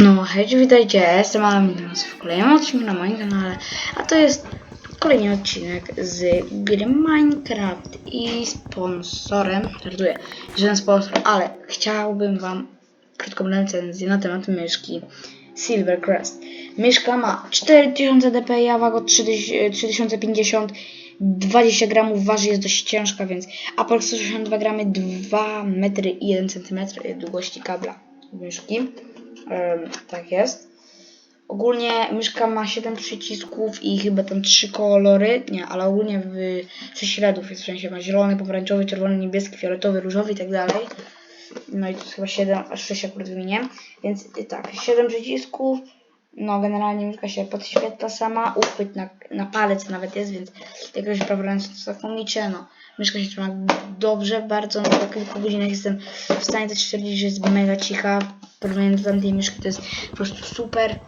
No, hej, witajcie, ja jestem witam was w kolejnym odcinku na moim kanale, a to jest kolejny odcinek z gry Minecraft i sponsorem, żartuję, żaden sponsor, ale chciałbym wam krótką recenzję na temat myszki Silvercrest. Myszka ma 4000 dpi, a 3000 3050, 20 gramów waży, jest dość ciężka, więc Apple 162 gramy, 2 metry i 1 cm długości kabla myszki. Tak jest. Ogólnie myszka ma 7 przycisków i chyba tam 3 kolory. Nie, ale ogólnie w 6 śladów jest w sensie ma zielony, pomarańczowy, czerwony, niebieski, fioletowy, różowy i tak dalej. No i to chyba 7, aż 6 akurat wymienię. Więc tak, 7 przycisków. No generalnie myszka się podświetla sama, uchwyt na, na palec nawet jest, więc jak ktoś ręce to zapomnijcie, no. Myszka się trzyma dobrze, bardzo, po kilku godzinach jestem w stanie też stwierdzić, że jest mega cicha. W porównaniu do tamtej myszki to jest po prostu super.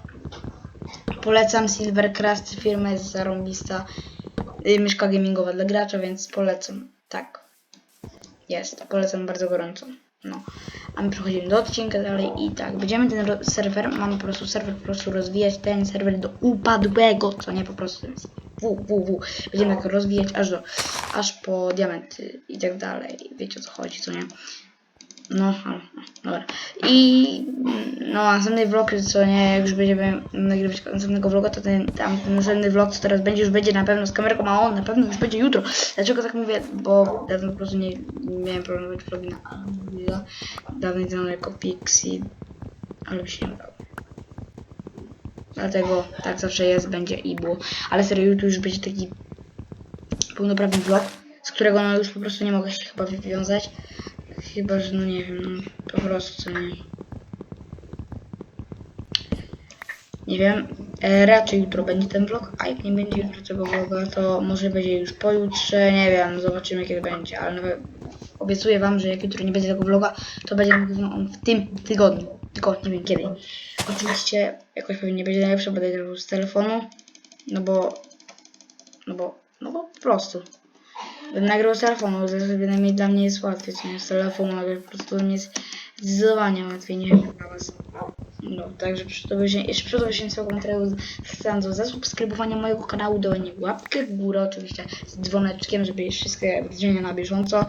Polecam Silvercrest, firma jest zarąbista. Y, Myszka gamingowa dla gracza, więc polecam. Tak. Jest, polecam bardzo gorąco. No. A my przechodzimy do odcinka dalej i tak, będziemy ten serwer, mamy po prostu serwer po prostu rozwijać ten serwer do upadłego, co nie po prostu jest w, w, w. Będziemy tak rozwijać aż do, aż po diamenty i tak dalej. Wiecie o co chodzi, co nie? No, no, dobra. I mm, no, następny vlog, co nie, jak już będziemy nagrywać następnego vloga, to ten, tam, ten następny vlog, co teraz będzie, już będzie na pewno z kamerką, a on na pewno już będzie jutro. Dlaczego tak mówię? Bo dawno po prostu nie, nie miałem problemu robić vlogi na Unreal. Dawniej znany jako Pixie, ale mi się nie udało. Dlatego tak zawsze jest, będzie i było. Ale serio, jutro już będzie taki pełnoprawny vlog, z którego no już po prostu nie mogę się chyba wywiązać. Chyba, że no nie wiem, no po prostu nie. Nie wiem, e, raczej jutro będzie ten vlog, a jak nie będzie jutro tego vloga, to może będzie już pojutrze, nie wiem, zobaczymy kiedy będzie, ale nawet obiecuję wam, że jak jutro nie będzie tego vloga, to będzie on w tym tygodniu, tylko nie wiem kiedy. Oczywiście jakoś pewnie nie będzie najlepsze, będę z telefonu, no bo, no bo, no bo po prostu. Będę nagrał z telefonu, bo bynajmniej dla mnie jest łatwiej, co nie z telefonu, ale po prostu mnie jest zdecydowanie łatwiej, nie wiem jak dla was. No, także przed obejrzeniem, materiału zachęcam do zasubskrybowania mojego kanału, dania łapkę w górę, oczywiście z dzwoneczkiem, żeby wszystkie wydarzenia na bieżąco.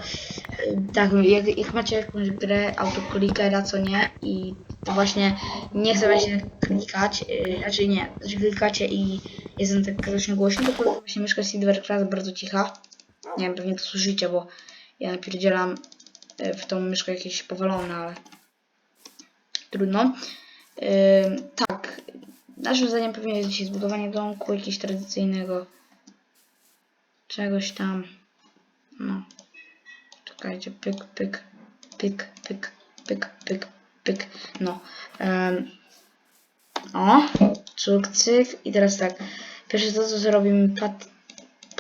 Yy, Tak, jak, jak macie jakąś grę autoklikera, co nie, i to właśnie nie chce będzie klikać, yy, znaczy nie, że klikacie i jestem tak właśnie głośny, to właśnie mieszka Silvercrest bardzo cicha. Nie wiem, pewnie to słyszycie, bo ja napierdzielam yy, w tą myszkę jakieś powalone, ale trudno. Ym, tak, naszym zdaniem pewnie jest dzisiaj zbudowanie domku jakiegoś tradycyjnego. Czegoś tam. No. Czekajcie, pyk, pyk, pyk, pyk, pyk, pyk, pyk. No. O, cyk, cyk. I teraz tak. Pierwsze to, co zrobimy, pat,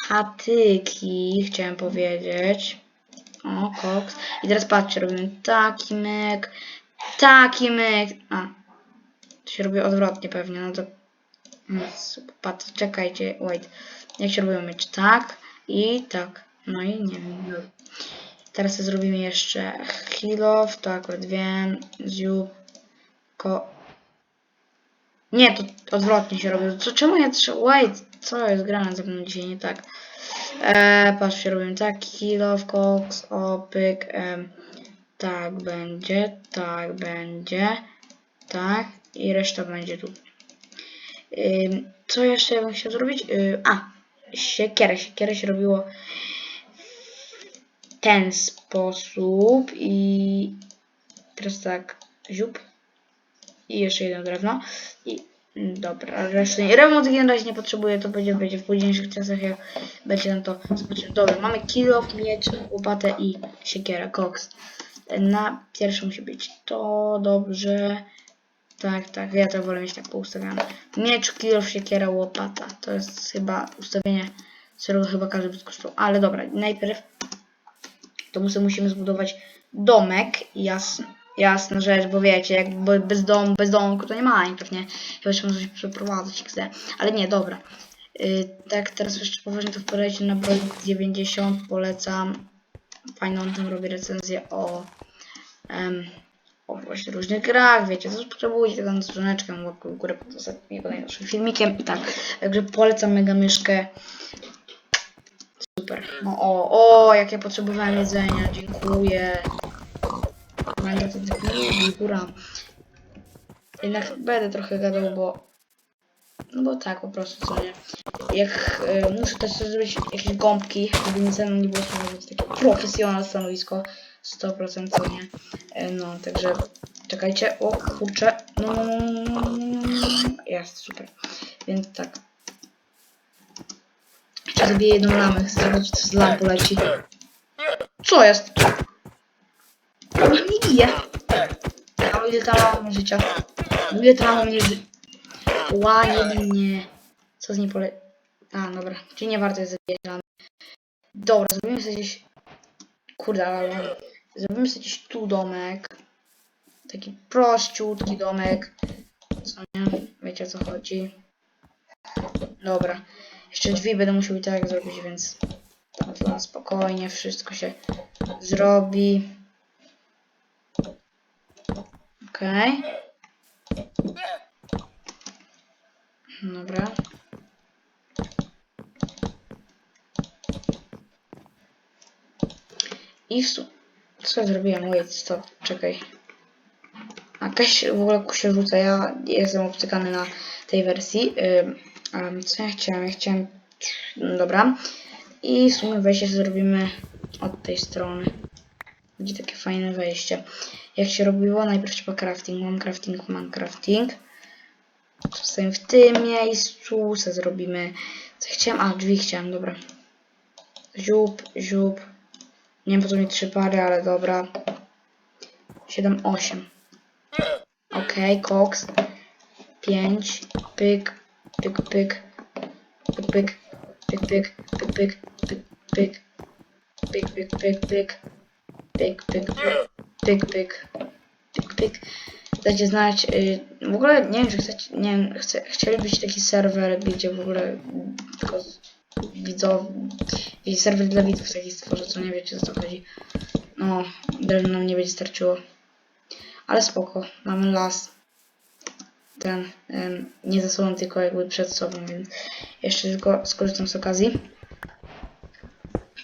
patyki, chciałem powiedzieć. O, koks. I teraz patrzcie, robimy taki myk, taki myk. A, to się robi odwrotnie pewnie, no to... Patrz, czekajcie, wait. Jak się robią mieć tak i tak. No i nie wiem. No. Teraz to zrobimy jeszcze heal off, to akurat wiem. Ziu. Ko... Nie, to odwrotnie się robi. Co, czemu ja trzeba... Wait, co jest grane ze mną dzisiaj nie tak? Eee, patrzcie, robimy tak. Heal off, cox, opyk. tak będzie, tak będzie. Tak. I reszta będzie tu. Co jeszcze ja bym chciał zrobić? Yy, a, siekierę. Siekierę się robiło w ten sposób i teraz tak, ziup i jeszcze jedno drewno i dobra, resztę nie. Remont w razie nie potrzebuję, to będzie, będzie w późniejszych czasach, jak będzie nam to zobaczymy. Dobra, mamy kilof, miecz, łopatę i siekierę, koks. Na pierwszy musi być to, dobrze. Tak, tak, ja to wolę mieć tak poustawione. Miecz, kilof, siekiera, łopata. To jest chyba ustawienie, którego chyba każdy by skorzystał. Ale dobra, najpierw to musimy zbudować domek. Jasne, jasna rzecz, bo wiecie, jak bo bez domu, bez domku to nie ma ani pewnie. Chyba się przeprowadzić, chcę. Ale nie, dobra. Yy, tak, teraz jeszcze poważnie to wpadajcie na Broid 90. Polecam. Fajną tam robię recenzję o, em, o właśnie różnych grach, wiecie, zasubskrybujcie tego na dzwoneczkę wokół górę pod ostatnim najnowszym filmikiem i tak. Także polecam mega myszkę. Super. No o, o, jak ja potrzebowałem jedzenia, dziękuję. Będę to lubi, góra. Jednak będę trochę gadał, bo... No bo tak, po prostu, co nie. Jak e, muszę też zrobić jakieś gąbki, żeby nic nie było stanowić takie profesjonalne stanowisko. 100% co nie. E, no, także czekajcie. O, kurczę. No, no, no, no, no, no, no. Jest, super. Więc tak. Jeszcze zrobię jedną lamę. Zobaczyć, co z lampu leci. Co jest? Nie bije. A ile tam mam życia? Ile mam mnie życia? Ła, nie bij mnie. Co z niej pole... A, dobra. Czyli nie warto jest zabijać ramy. Dobra, zrobimy sobie gdzieś... Kurde, ale... Zrobimy sobie gdzieś tu domek. Taki prościutki domek. Co nie? Wiecie o co chodzi. Dobra. Jeszcze drzwi będę musiał i tak zrobić, więc... To spokojnie wszystko się zrobi. Okej. Dobra. I w. Co zrobiłem? Wait, stop, czekaj. A Jakaś w ogóle się rzuca, ja jestem obcykany na tej wersji. Em, co ja chciałem? Ja chciałem... Dobra. I w sumie wejście zrobimy od tej strony. Będzie takie fajne wejście. Jak się robiło? Najpierw trzeba crafting. Mam crafting, mam crafting. Zostajemy w tym miejscu. Co zrobimy? Co chciałem? A, drzwi chciałem, dobra. Ziup, ziup. Nie wiem po co mi trzy pary, ale dobra. 7, 8. Okej, koks. 5. Pyk, pyk, pyk. Pyk, pyk. Pyk, pyk, pyk, pyk, pyk, pyk. Pyk, pyk, pyk, pyk. Pyk, pyk, pyk. Pyk, pyk. Pyk, pyk. Dajcie znać. y, W ogóle nie wiem, czy chcecie. Nie wiem, chce, chcielibyście taki serwer, gdzie w ogóle tylko. I serwer dla widzów taki stworzę, co nie wiecie co chodzi. No, drewno nam nie będzie starczyło. Ale spoko, mamy las. Ten, nie za sobą, tylko jakby przed sobą, więc jeszcze tylko skorzystam z okazji.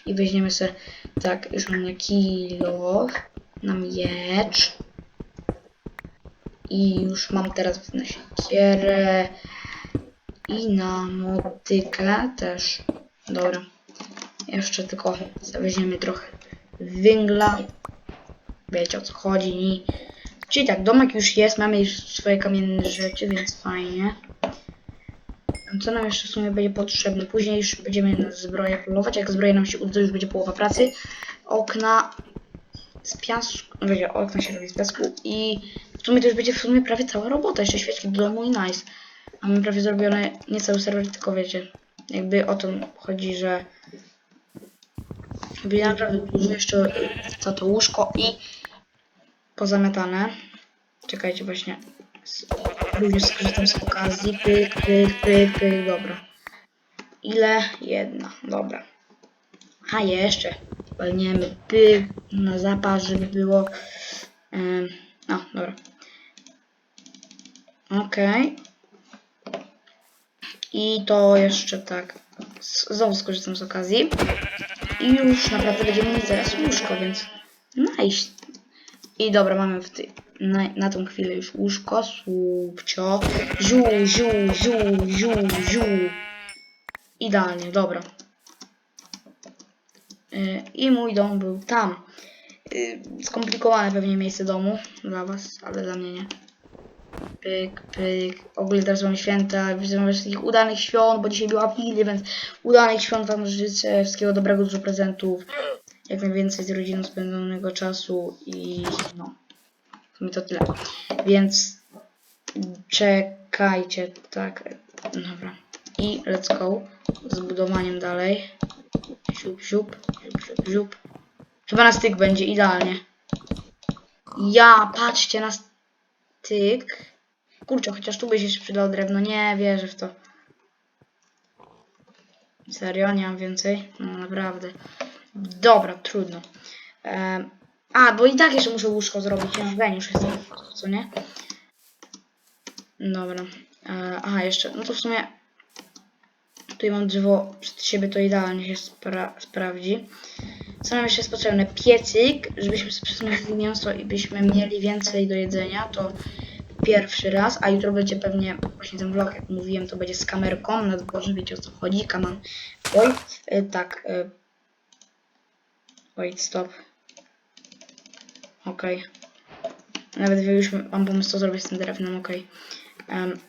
I weźmiemy sobie, tak, już mam na kilo, na miecz. I już mam teraz na siekierę i na motykę też. Dobra. Jeszcze tylko weźmiemy trochę węgla. Wiecie o co chodzi. Czyli tak, domek już jest, mamy już swoje kamienne rzeczy, więc fajnie. Co nam jeszcze w sumie będzie potrzebne? Później już będziemy na zbroję polować. Jak zbroje nam się uda, już będzie połowa pracy. Okna z piasku, no wiecie, okna się robi z piasku i w sumie to już będzie w sumie prawie cała robota. Jeszcze świeczki do domu i nice. Mamy prawie zrobione nie cały serwer, tylko wiecie, jakby o to chodzi, że będzie naprawdę dużo jeszcze za to łóżko i pozamiatane. Czekajcie właśnie. Również skorzystam z okazji. Pyk, pyk, pyk, pyk, dobra. Ile? Jedna, dobra. A jeszcze. Walniemy pyk na zapas, żeby było. Ym, no, dobra. Okej. I to jeszcze tak. Znowu skorzystam z okazji. I już naprawdę będziemy mieć zaraz łóżko, więc nice. I dobra, mamy w ty, na, na tą chwilę już łóżko, słupcio, ziu, ziu, ziu, ziu, ziu. Idealnie, dobra. Y, I mój dom był tam. Y, Skomplikowane pewnie miejsce domu dla was, ale dla mnie nie. Pyk, pyk. Ogólnie teraz mamy święta. Widzę wam wszystkich udanych świąt, bo dzisiaj była Wigilia, więc udanych świąt wam życzę. Wszystkiego dobrego, dużo prezentów. Jak najwięcej z rodziną spędzonego czasu i no. W sumie to tyle. Więc czekajcie, tak. Dobra. I let's go. Z budowaniem dalej. Siup, siup, siup. Chyba na styk będzie idealnie. Ja, patrzcie na styk. Kurczę, chociaż tu by się przydał drewno. Nie wierzę w to. Serio, nie mam więcej? No naprawdę. Dobra, trudno. Em, A, bo i tak jeszcze muszę łóżko zrobić. Ja geniusz jestem, co nie? Dobra. E, aha, jeszcze. No to w sumie. Tutaj mam drzewo przed siebie, to idealnie się spra sprawdzi. Co nam jeszcze jest potrzebne? Piecyk, żebyśmy sobie przesunięli mięso i byśmy mieli więcej do jedzenia. To pierwszy raz, a jutro będzie pewnie właśnie ten vlog, jak mówiłem, to będzie z kamerką na dworze, wiecie o co chodzi, kaman. Oj, y, tak. Y, wait, stop. Okej. Nawet wy już mam pomysł, co zrobić z tym drewnem, okej. Em,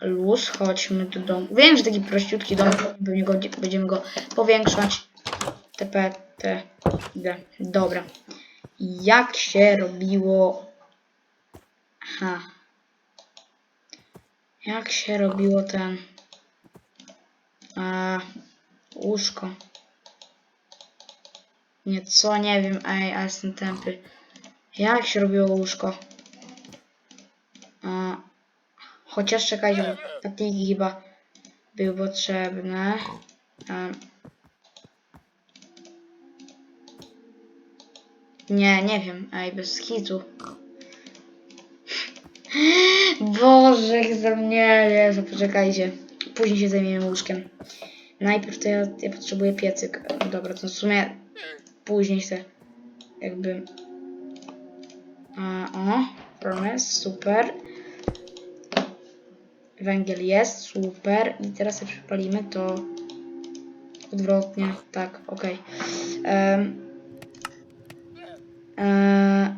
luz, chodźmy do domu. Wiem, że taki prościutki dom, pewnie go, będziemy go powiększać. TP, T, D. Dobra. Jak się robiło... Aha. Jak się robiło ten... A, łóżko. Nie, co? Nie wiem. Ej, a jestem tępy. Jak się robiło łóżko? A, chociaż czekajcie, patyki chyba były potrzebne. A, nie, nie wiem. Ej, bez hitu. Boże, ze mnie Jezu, poczekajcie. Później się zajmiemy łóżkiem. Najpierw to ja, ja potrzebuję piecyk. Dobra, to w sumie później chcę jakby... A, o, promise, super. Węgiel jest, super. I teraz jak przypalimy to odwrotnie, tak, okej. Em, e,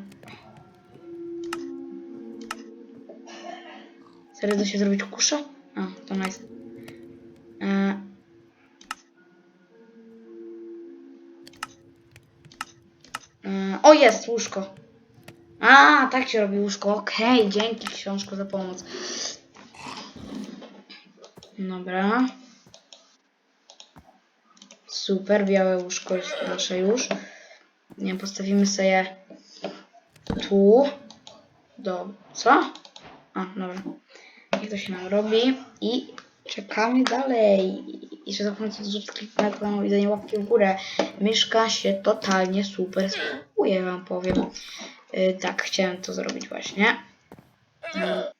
Serio da się zrobić kuszę? A, to nice. E... E, o, jest łóżko. A, tak się robi łóżko. Okej, dzięki książko za pomoc. Dobra. Super, białe łóżko jest nasze już. Nie postawimy sobie tu. Do... Co? A, dobra. Niech to się nam robi. I czekamy dalej. I zapomnijcie do subskrypcji na kanał i danie łapki w górę. Myszka się totalnie super sprawuje, wam powiem. Yy, tak, chciałem to zrobić właśnie. Yy.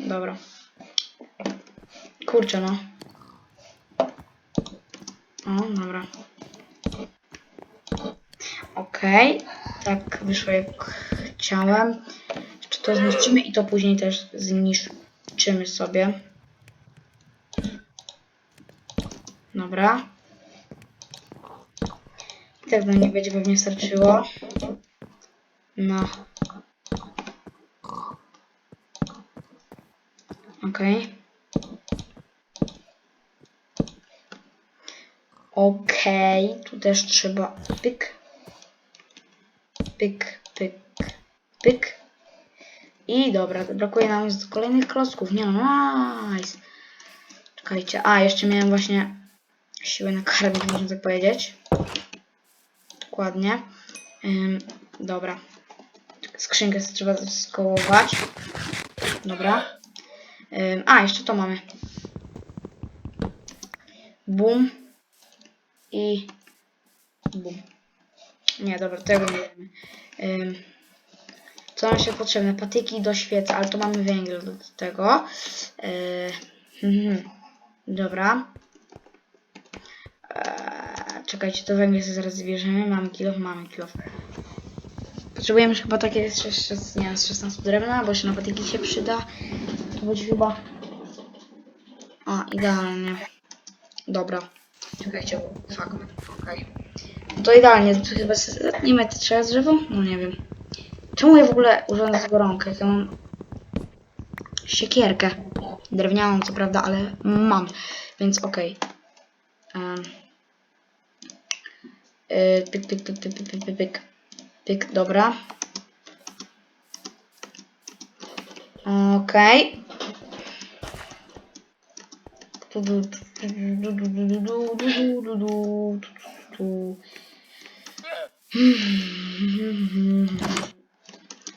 Dobra. Kurczę, no. O, dobra. Okej, tak wyszło jak chciałem. Jeszcze to zniszczymy i to później też zniszczymy sobie. Dobra. I tak nam nie będzie pewnie starczyło. No. Okej. Okej, tu też trzeba pyk, pyk, pyk, pyk. I dobra, brakuje nam z kolejnych klocków. Nie no, nice. Czekajcie, a jeszcze miałem właśnie siłę nakarmić, można tak powiedzieć. Dokładnie. Ym, dobra. Skrzynkę trzeba skołować. Dobra. A, jeszcze to mamy. Bum. I bum. Nie, dobra, tego nie wiemy. Co nam się potrzebne? Patyki do świecy, ale to mamy węgiel do tego. Yy, mhm. Dobra. Eee, czekajcie, to węgiel sobie zaraz zbierzemy. Mamy kilo, mamy kilo. Potrzebujemy chyba takie 6, nie, z 16 drewna, bo jeszcze na patyki się przyda to będzie chyba... A, idealnie. Dobra. Czekajcie, fuck, okej. Okay. To idealnie, to chyba zetnijmy te trzeba drzewo? No nie wiem. Czemu ja w ogóle użyłem do tego rąk? Ja mam siekierkę. Drewnianą, co prawda, ale mam. Więc okej. Okay. Pyk, pyk, pyk, pyk, pyk, pyk, pyk. Pyk, dobra. Okej. Okay. W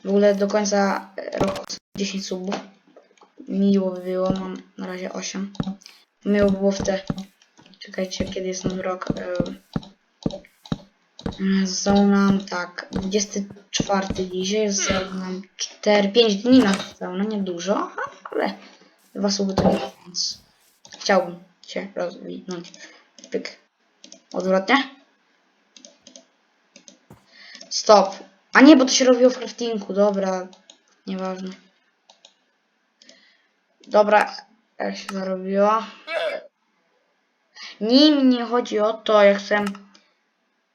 ogóle do końca roku 10 subów. Miło by było, mam na razie 8. Miło by było w te... Czekajcie, kiedy jest nowy rok. Mm, Zostało nam tak, 24 dzisiaj, zostało nam 4, 5 dni na zostało, no niedużo, ale dwa słowy to nie, więc chciałbym się rozwinąć. Pyk. Odwrotnie. Stop. A nie, bo to się robiło w craftingu, dobra. Nieważne. Dobra, jak się zarobiło. Nim nie chodzi o to, ja chcę...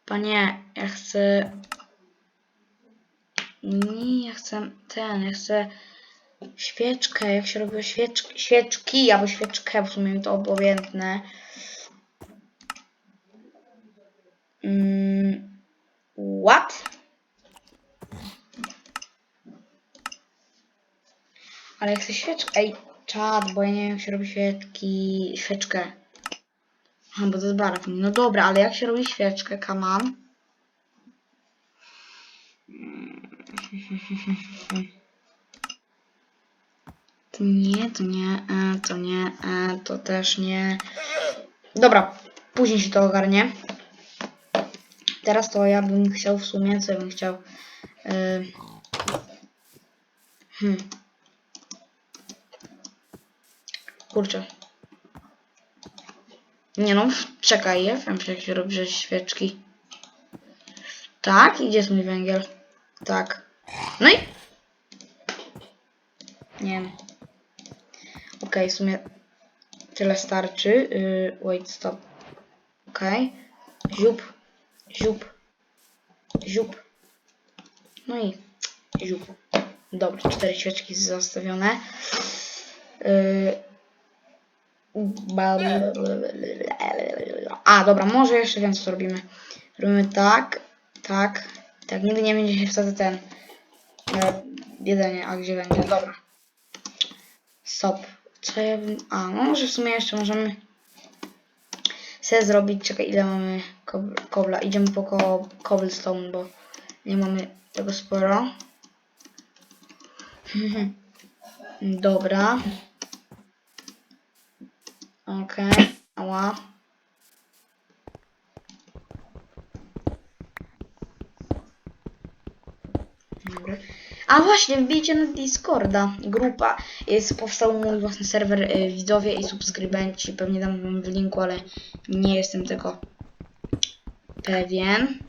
Panie, ja chcę... Nie, ja chcę ten, ja chcę świeczkę, jak się robiło świeczki, świeczki albo świeczkę, w sumie mi to obojętne. Mm, what? Ale chcę świeczkę. Ej, czad, bo ja nie wiem jak się robi świeczki, świeczkę. Aha, bo to jest barak. No dobra, ale jak się robi świeczkę. To nie, to nie, e, to nie, e, to też nie. Dobra, później się to ogarnie. Teraz to ja bym chciał w sumie, co ja bym chciał. e, Hmm. Kurczę. Nie no, czekaj, ja wiem jak się robi świeczki. Tak, idzie jest mój węgiel. Tak. No i... Nie wiem. Okej, w sumie tyle starczy. Yy, wait, stop. Okej. Ziup. Ziup. Ziup. No i ziup. Dobra, cztery świeczki zastawione. Yy, a, dobra, może jeszcze wiem co robimy. Robimy tak, tak, tak, nigdy nie będzie się wtedy ten e, jedzenie, a gdzie będzie, dobra. Stop. Co ja bym... A, no może w sumie jeszcze możemy sobie zrobić, czekaj, ile mamy kob- kobla. Idziemy po ko cobblestone, bo nie mamy tego sporo. Dobra. Okej, ała. Dobra. A właśnie, wbijcie na Discorda, grupa. Jest, powstał mój własny serwer, y, widzowie i subskrybenci. Pewnie dam wam w linku, ale nie jestem tego pewien.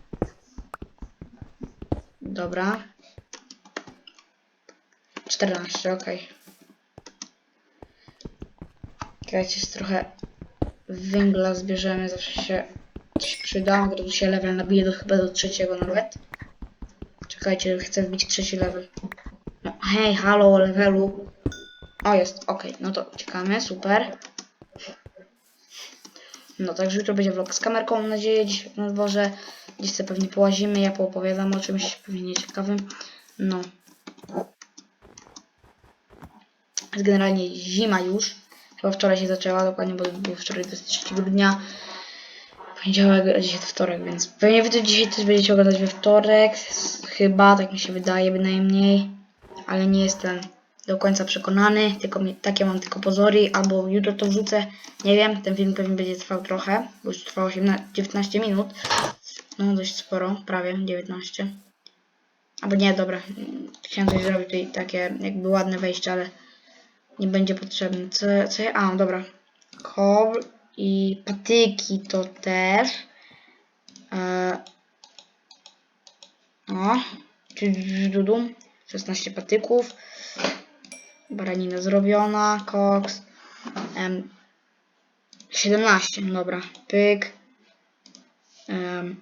Dobra. 14, okej. Czekajcie, trochę węgla zbierzemy, zawsze się coś przyda, gdy się level nabije do chyba do trzeciego nawet. Czekajcie, chcę wbić trzeci level. No, hej, halo, levelu. O, jest, okej, no to uciekamy, super. No, także jutro będzie vlog z kamerką, mam nadzieję, dziś na dworze. Dziś sobie pewnie połazimy, ja poopowiadam o czymś pewnie nieciekawym. No. Jest generalnie zima już. Chyba wczoraj się zaczęła, dokładnie, bo był wczoraj 23 grudnia. Poniedziałek, a dzisiaj to wtorek, więc pewnie wy dzisiaj też będziecie oglądać we wtorek. Chyba, tak mi się wydaje bynajmniej. Ale nie jestem do końca przekonany. Tylko mi, takie mam tylko pozory. Albo jutro to wrzucę. Nie wiem, ten film pewnie będzie trwał trochę, bo już trwał 18, 19 minut. No dość sporo, prawie 19. Albo nie, dobra. Chciałem coś zrobić tutaj takie jakby ładne wejście, ale nie będzie potrzebne. Co, co ja... A, dobra. Kobl i patyki to też. E, o, czyli dudum. 16 patyków. Baranina zrobiona. Koks. Em, 17, dobra. Pyk. Em,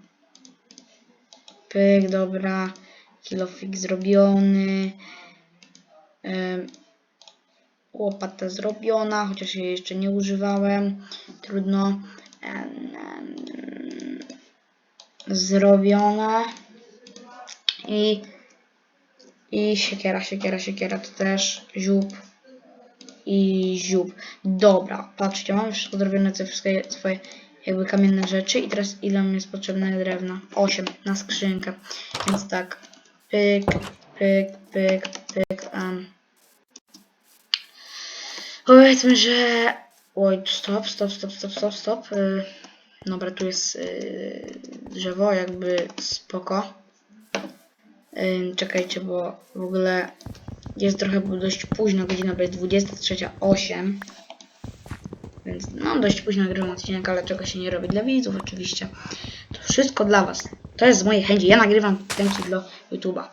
pyk, dobra. Kilofik zrobiony. Em, łopata zrobiona, chociaż jej jeszcze nie używałem. Trudno. Em, em, Zrobione. I, I siekiera, siekiera, siekiera to też. Ziób. I ziób. Dobra, patrzcie, mam wszystko zrobione, te wszystkie swoje jakby kamienne rzeczy. I teraz ile mi jest potrzebne drewna? 8 na skrzynkę. Więc tak. Pyk, pyk, pyk, pyk. Um. Powiedzmy, że... Oj, stop, stop, stop, stop, stop, stop. Y, Dobra, tu jest yy, drzewo, jakby spoko. Czekajcie, bo w ogóle jest trochę dość późno, godzina będzie 23.08. Więc no dość późno nagrywam odcinek, ale czego się nie robi dla widzów oczywiście. To wszystko dla was. To jest z mojej chęci. Ja nagrywam chęci dla YouTube'a.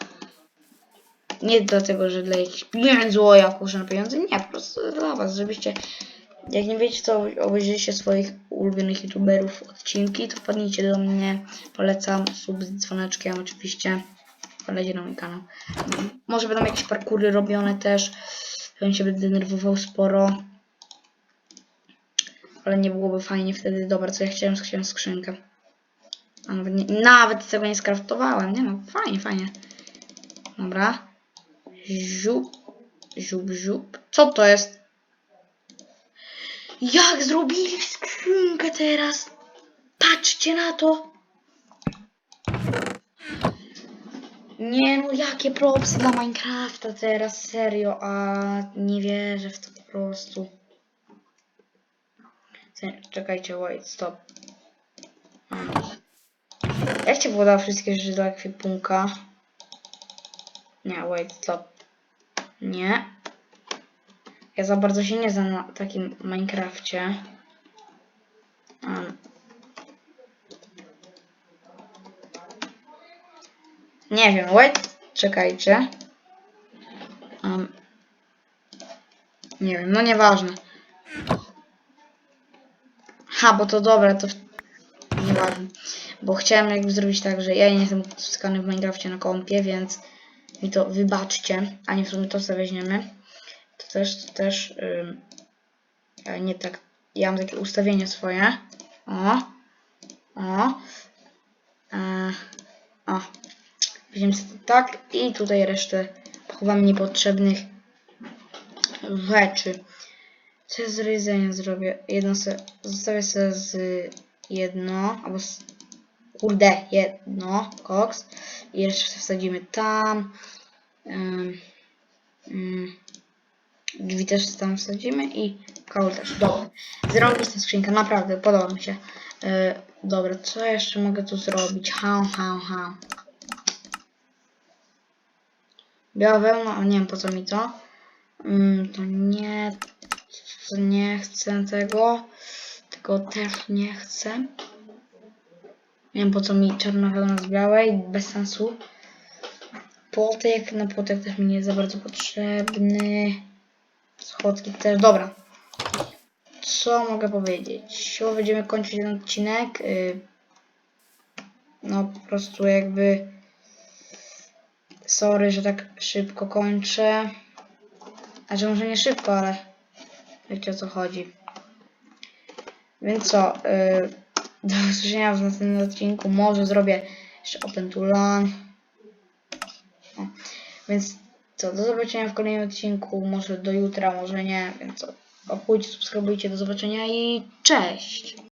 Nie dlatego, że dla jakichś pieniędzy, o ja na pieniądze. Nie, po prostu dla was, żebyście jak nie wiecie, to obejrzyjcie swoich ulubionych youtuberów odcinki, to wpadnijcie do mnie. Polecam sub z dzwoneczkiem oczywiście. Wpadajcie na mój kanał. Może będą jakieś parkury robione też. Bym się będę denerwował sporo. Ale nie byłoby fajnie wtedy. Dobra, co ja chciałem? Chciałem skrzynkę. A nawet, nie, nawet tego nie skraftowałem. Nie no, fajnie, fajnie. Dobra. Ziup. Ziup, ziup. Co to jest? Jak zrobili skrzynkę teraz? Patrzcie na to. Nie no, jakie propsy dla Minecrafta teraz, serio, a nie wierzę w to po prostu. Czekajcie, wait, stop. Jak ci podał wszystkie rzeczy do ekwipunka? Nie, wait, stop. Nie. Ja za bardzo się nie znam na takim Minecrafcie. Nie wiem, wait, czekajcie. Um. Nie wiem, no nieważne. Ha, bo to dobra, to nieważne. Bo chciałem jakby zrobić tak, że ja nie jestem skany w Minecrafcie na kompie, więc mi to wybaczcie, a nie w sumie to sobie weźmiemy. To też, to też e, nie tak. Ja mam takie ustawienia swoje. O. O. E, o. Weźmiemy tak i tutaj resztę pochowam niepotrzebnych rzeczy. Co z rydzenia zrobię? Jedno se, zostawię sobie z jedno, albo z, kurde, jedno, koks. I jeszcze wsadzimy tam. Ym, ym, drzwi też tam wsadzimy i koło też. Dobra. Zrobista skrzynka, naprawdę, podoba mi się. Yy, dobra, co jeszcze mogę tu zrobić? Ha, ha, ha. Biała wełna, a nie wiem po co mi to. Mm, to nie, to nie chcę tego. Tego też nie chcę. Nie wiem po co mi czarna wełna z białej, bez sensu. Płotek, na płotek też mi nie jest za bardzo potrzebny. Schodki też, dobra. Co mogę powiedzieć? Chyba będziemy kończyć ten odcinek. y, No po prostu jakby... Sorry, że tak szybko kończę. Że może nie szybko, ale wiecie o co chodzi. Więc co, yy, do usłyszenia w następnym odcinku. Może zrobię jeszcze Open to Run. O. Więc co, do zobaczenia w kolejnym odcinku. Może do jutra, może nie. Więc co, opójdź, subskrybujcie, do zobaczenia i cześć!